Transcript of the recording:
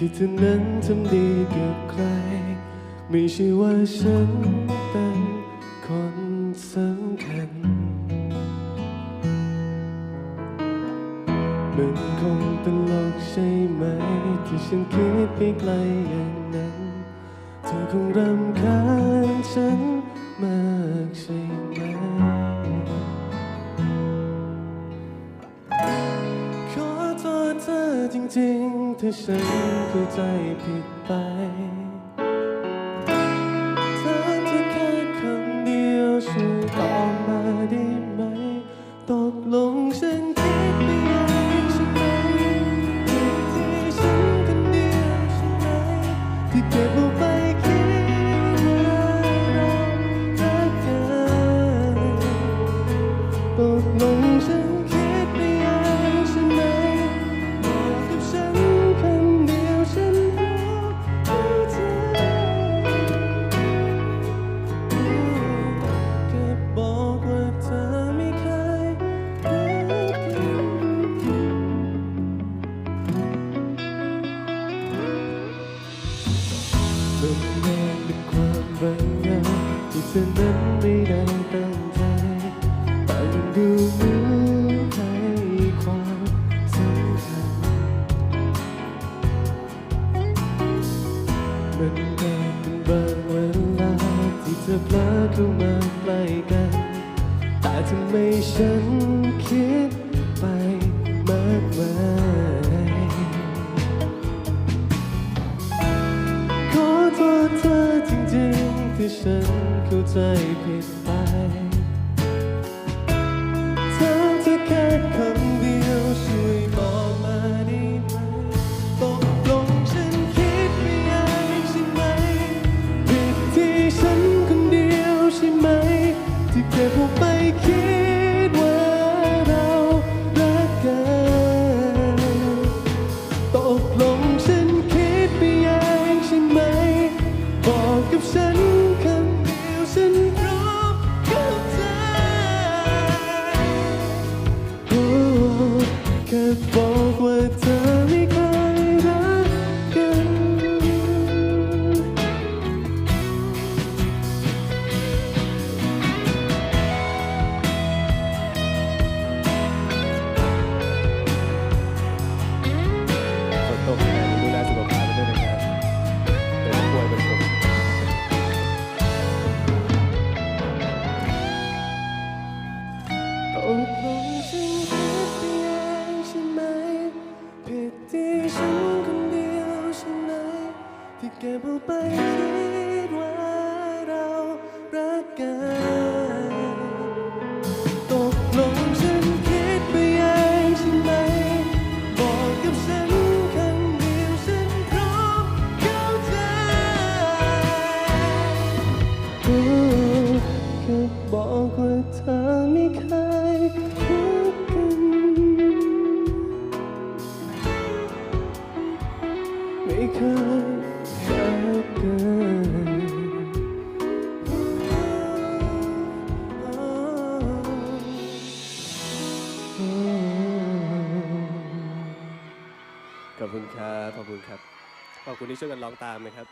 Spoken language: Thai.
ที่เธอนั้นทำดีกับใคร ไม่ใช่ว่าฉันเป็นคนสำคัญ มันคงตลกใช่ไหม ที่ฉันคิดไปไกลอย่างนั้น เธอคงรำคาญฉันมากใช่ไหม ถ้าฉันเข้าใจผิดไปถาเธอแค่คำเดียวช่วยตอบมาได้ไหม ตกลงฉันคิดไปเองใช่ไหมผิดที่ฉันคนเดียวใช่ไหมที่เก็บเอาไปคิดว่าเรารักกันตกลงฉัน นแค่เป็นความบังเอิญที่เธอนั้นไม่ได้ตั้งใจแต่ยังดูเหมือนให้ความสำคัญมันแค่เป็นบางเวลาที่เธอเพลอเข้ามาใกล้กัน แต่ทำไมฉันคิดไปมากมาย ที่ฉันเข้าใจผิดไปถามเธอแค่คำเดียวช่วยบอกมาได้ไหมตกลงฉันคิดไปเองใช่ไหมผิดที่ฉันคนเดียวใช่ไหม ที่เก็บเอาไปคิดว่าเรารักกันตกลงฉันคิดไปเองใช่ไหมบอกกับฉัน คิดว่าเรารักกัน ขอบคุณครับ ขอบคุณครับ ขอบคุณที่ช่วยกันร้องตามนะครับ